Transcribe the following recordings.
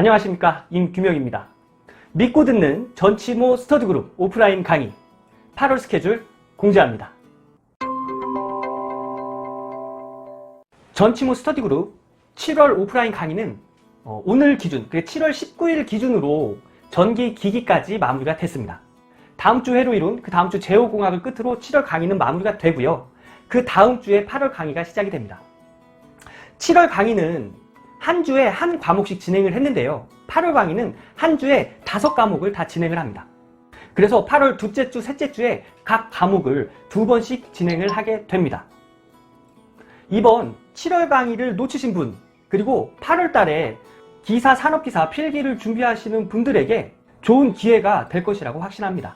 안녕하십니까 임규명입니다. 믿고 듣는 전치모 스터디그룹 오프라인 강의 8월 스케줄 공지합니다. 전치모 스터디그룹 7월 오프라인 강의는 어, 오늘 기준, 그 7월 19일 기준으로 전기 기기까지 마무리가 됐습니다. 다음 주 회로 이룬 그 다음 주 제호공학을 끝으로 7월 강의는 마무리가 되고요. 그 다음 주에 8월 강의가 시작이 됩니다. 7월 강의는 한 주에 한 과목씩 진행을 했는데요. 8월 강의는 한 주에 다섯 과목을 다 진행을 합니다. 그래서 8월 둘째 주, 셋째 주에 각 과목을 두 번씩 진행을 하게 됩니다. 이번 7월 강의를 놓치신 분, 그리고 8월 달에 기사, 산업기사 필기를 준비하시는 분들에게 좋은 기회가 될 것이라고 확신합니다.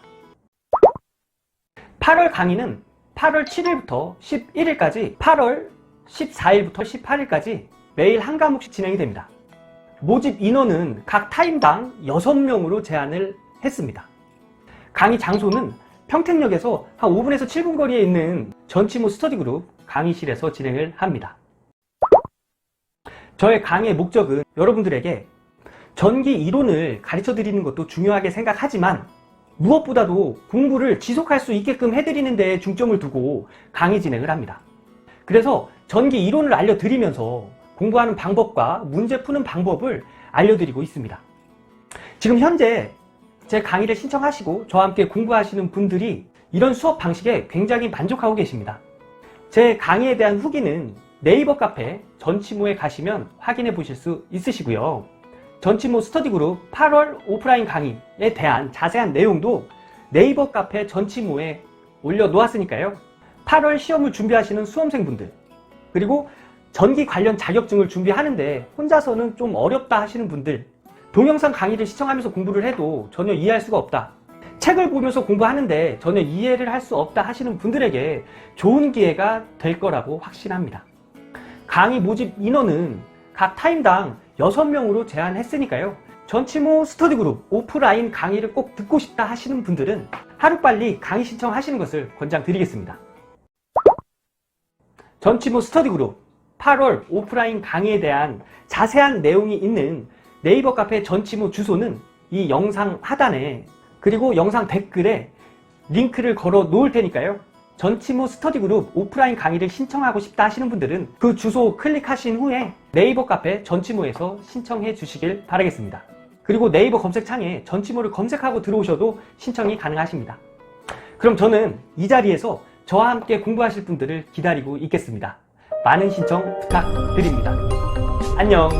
8월 강의는 8월 7일부터 11일까지, 8월 14일부터 18일까지 매일 한 과목씩 진행이 됩니다. 모집 인원은 각 타임당 6명으로 제한을 했습니다. 강의 장소는 평택역에서 한 5분에서 7분 거리에 있는 전치모 스터디 그룹 강의실에서 진행을 합니다. 저의 강의의 목적은 여러분들에게 전기 이론을 가르쳐 드리는 것도 중요하게 생각하지만 무엇보다도 공부를 지속할 수 있게끔 해드리는 데 중점을 두고 강의 진행을 합니다. 그래서 전기 이론을 알려드리면서 공부하는 방법과 문제 푸는 방법을 알려드리고 있습니다. 지금 현재 제 강의를 신청하시고 저와 함께 공부하시는 분들이 이런 수업 방식에 굉장히 만족하고 계십니다. 제 강의에 대한 후기는 네이버 카페 전치모에 가시면 확인해 보실 수 있으시고요. 전치모 스터디 그룹 8월 오프라인 강의에 대한 자세한 내용도 네이버 카페 전치모에 올려놓았으니까요. 8월 시험을 준비하시는 수험생분들 그리고 전기 관련 자격증을 준비하는데 혼자서는 좀 어렵다 하시는 분들 동영상 강의를 시청하면서 공부를 해도 전혀 이해할 수가 없다. 책을 보면서 공부하는데 전혀 이해를 할 수 없다 하시는 분들에게 좋은 기회가 될 거라고 확신합니다. 강의 모집 인원은 각 타임당 6명으로 제한했으니까요. 전치모 스터디 그룹 오프라인 강의를 꼭 듣고 싶다 하시는 분들은 하루빨리 강의 신청하시는 것을 권장드리겠습니다. 전치모 스터디 그룹 8월 오프라인 강의에 대한 자세한 내용이 있는 네이버 카페 전치모 주소는 이 영상 하단에 그리고 영상 댓글에 링크를 걸어 놓을 테니까요. 전치모 스터디 그룹 오프라인 강의를 신청하고 싶다 하시는 분들은 그 주소 클릭하신 후에 네이버 카페 전치모에서 신청해 주시길 바라겠습니다. 그리고 네이버 검색창에 전치모를 검색하고 들어오셔도 신청이 가능하십니다. 그럼 저는 이 자리에서 저와 함께 공부하실 분들을 기다리고 있겠습니다. 많은 신청 부탁드립니다. 안녕!